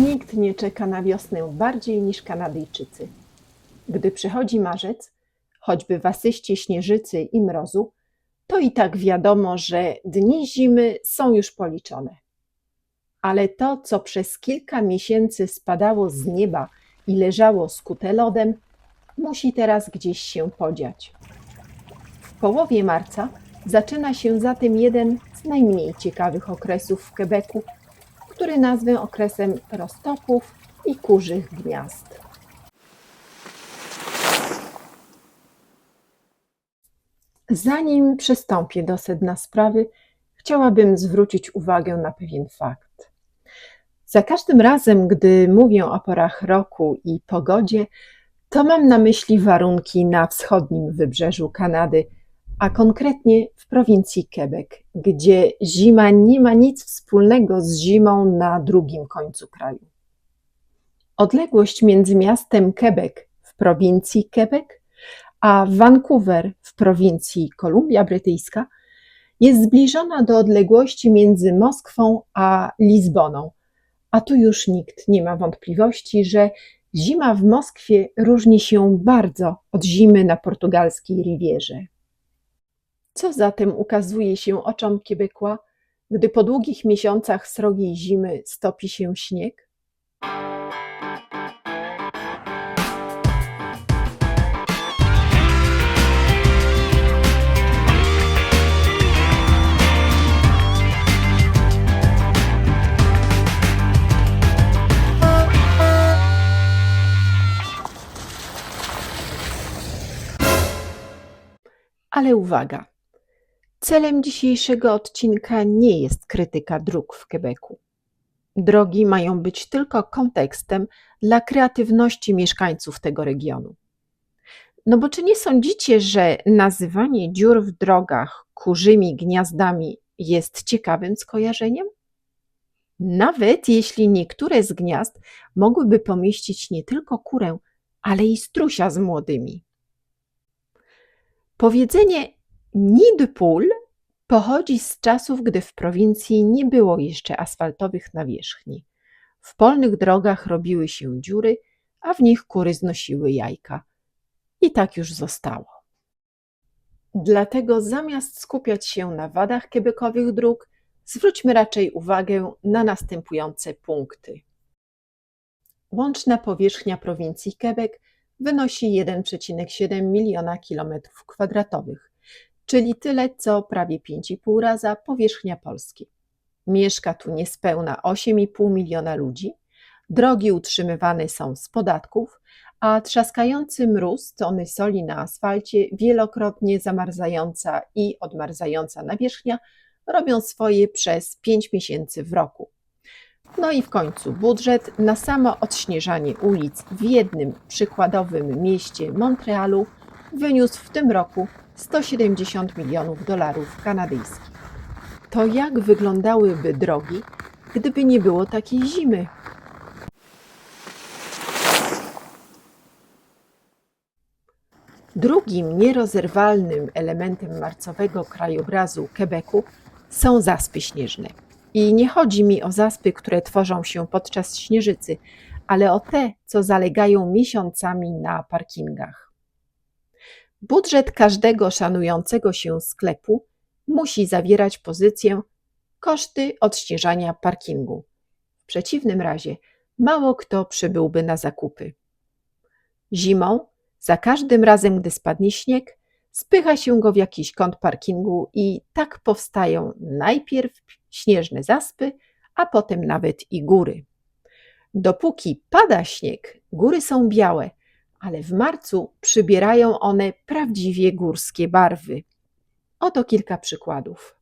Nikt nie czeka na wiosnę bardziej niż Kanadyjczycy. Gdy przychodzi marzec, choćby w asyście śnieżycy i mrozu, to i tak wiadomo, że dni zimy są już policzone. Ale to, co przez kilka miesięcy spadało z nieba i leżało skute lodem, musi teraz gdzieś się podziać. W połowie marca zaczyna się zatem jeden z najmniej ciekawych okresów w Quebecu, który nazwę okresem roztopów i kurzych gniazd. Zanim przystąpię do sedna sprawy, chciałabym zwrócić uwagę na pewien fakt. Za każdym razem, gdy mówię o porach roku i pogodzie, to mam na myśli warunki na wschodnim wybrzeżu Kanady, a konkretnie w prowincji Quebec, gdzie zima nie ma nic wspólnego z zimą na drugim końcu kraju. Odległość między miastem Quebec w prowincji Quebec a Vancouver w prowincji Kolumbia Brytyjska jest zbliżona do odległości między Moskwą a Lizboną. A tu już nikt nie ma wątpliwości, że zima w Moskwie różni się bardzo od zimy na portugalskiej Rivierze. Co zatem ukazuje się oczom Kiebekła, gdy po długich miesiącach srogiej zimy stopi się śnieg? Ale uwaga! Celem dzisiejszego odcinka nie jest krytyka dróg w Quebecu. Drogi mają być tylko kontekstem dla kreatywności mieszkańców tego regionu. No bo czy nie sądzicie, że nazywanie dziur w drogach kurzymi gniazdami jest ciekawym skojarzeniem? Nawet jeśli niektóre z gniazd mogłyby pomieścić nie tylko kurę, ale i strusia z młodymi. Powiedzenie nid pochodzi z czasów, gdy w prowincji nie było jeszcze asfaltowych nawierzchni. W polnych drogach robiły się dziury, a w nich kury znosiły jajka. I tak już zostało. Dlatego zamiast skupiać się na wadach kiebekowych dróg, zwróćmy raczej uwagę na następujące punkty. Łączna powierzchnia prowincji Quebec wynosi 1,7 miliona kilometrów kwadratowych, czyli tyle co prawie 5,5 raza powierzchnia Polski. Mieszka tu niespełna 8,5 miliona ludzi. Drogi utrzymywane są z podatków, a trzaskający mróz, tony soli na asfalcie, wielokrotnie zamarzająca i odmarzająca nawierzchnia robią swoje przez 5 miesięcy w roku. No i w końcu budżet na samo odśnieżanie ulic w jednym przykładowym mieście Montrealu wyniósł w tym roku 170 milionów dolarów kanadyjskich. To jak wyglądałyby drogi, gdyby nie było takiej zimy? Drugim nierozerwalnym elementem marcowego krajobrazu Quebecu są zaspy śnieżne. I nie chodzi mi o zaspy, które tworzą się podczas śnieżycy, ale o te, co zalegają miesiącami na parkingach. Budżet każdego szanującego się sklepu musi zawierać pozycję koszty odśnieżania parkingu. W przeciwnym razie mało kto przybyłby na zakupy. Zimą, za każdym razem, gdy spadnie śnieg, spycha się go w jakiś kąt parkingu i tak powstają najpierw śnieżne zaspy, a potem nawet i góry. Dopóki pada śnieg, góry są białe, ale w marcu przybierają one prawdziwie górskie barwy. Oto kilka przykładów.